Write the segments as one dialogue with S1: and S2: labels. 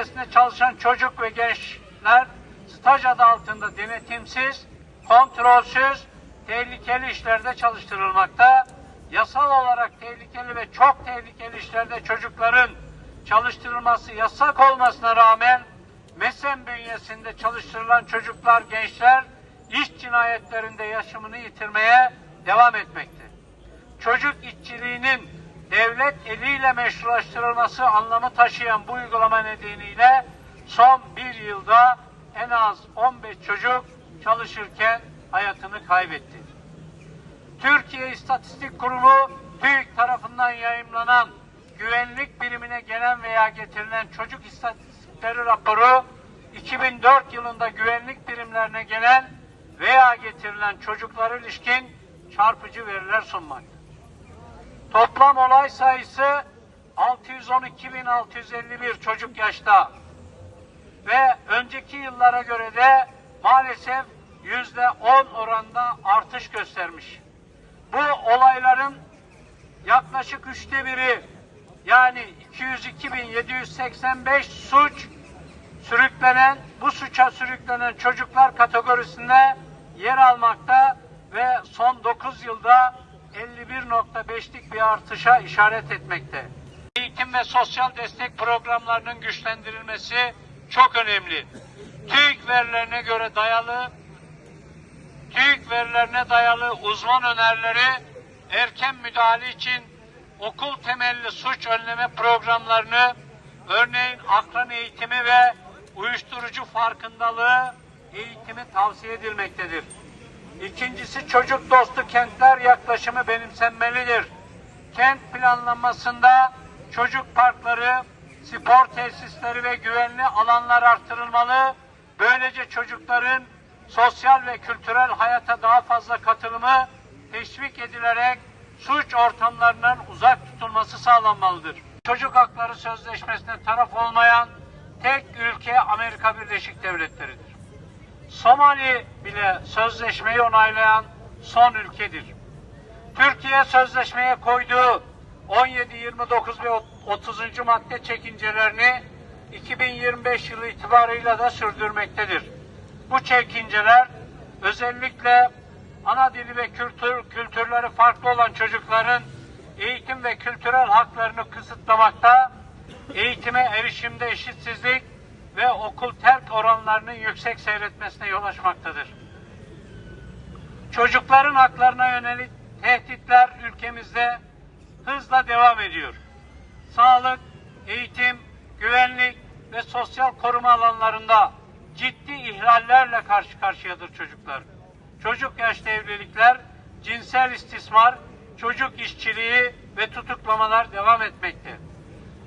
S1: bünyesinde çalışan çocuk ve gençler staj adı altında denetimsiz, kontrolsüz, tehlikeli işlerde çalıştırılmakta. Yasal olarak tehlikeli ve çok tehlikeli işlerde çocukların çalıştırılması yasak olmasına rağmen MESEM bünyesinde çalıştırılan çocuklar, gençler iş cinayetlerinde yaşamını yitirmeye devam etmekte. Çocuk işçiliğinin devlet eliyle meşrulaştırılması anlamı taşıyan bu uygulama nedeniyle son bir yılda en az 15 çocuk çalışırken hayatını kaybetti. Türkiye İstatistik Kurumu TÜİK tarafından yayımlanan güvenlik birimine gelen veya getirilen çocuk istatistikleri raporu 2004 yılında güvenlik birimlerine gelen veya getirilen çocuklara ilişkin çarpıcı veriler sunmakta. Toplam olay sayısı 612.651 çocuk yaşta ve önceki yıllara göre de maalesef yüzde 10 oranda artış göstermiş. Bu olayların yaklaşık üçte biri yani 202.785 suç sürüklenen, bu suça sürüklenen çocuklar kategorisinde yer almakta ve son 9 yılda 51.5'lik bir artışa işaret etmekte. Eğitim ve sosyal destek programlarının güçlendirilmesi çok önemli. TÜİK verilerine göre dayalı TÜİK verilerine dayalı uzman önerileri erken müdahale için okul temelli suç önleme programlarını örneğin akran eğitimi ve uyuşturucu farkındalığı eğitimi tavsiye edilmektedir. İkincisi çocuk dostu kentler yaklaşımı benimsenmelidir. Kent planlamasında çocuk parkları, spor tesisleri ve güvenli alanlar artırılmalı. Böylece çocukların sosyal ve kültürel hayata daha fazla katılımı teşvik edilerek suç ortamlarından uzak tutulması sağlanmalıdır. Çocuk Hakları Sözleşmesi'ne taraf olmayan tek ülke Amerika Birleşik Devletleri'dir. Somali bile sözleşmeyi onaylayan son ülkedir. Türkiye sözleşmeye koyduğu 17, 29 ve 30. madde çekincelerini 2025 yılı itibarıyla da sürdürmektedir. Bu çekinceler özellikle ana dili ve kültür kültürleri farklı olan çocukların eğitim ve kültürel haklarını kısıtlamakta, eğitime erişimde eşitsizlik ve okul terk oranlarının yüksek seyretmesine yol açmaktadır. Çocukların haklarına yönelik tehditler ülkemizde hızla devam ediyor. Sağlık, eğitim, güvenlik ve sosyal koruma alanlarında ciddi ihlallerle karşı karşıyadır çocuklar. Çocuk yaşta evlilikler, cinsel istismar, çocuk işçiliği ve tutuklamalar devam etmekte.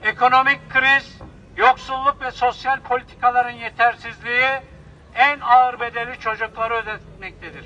S1: Ekonomik kriz, yoksulluk ve sosyal politikaların yetersizliği en ağır bedeli çocukları ödetmektedir.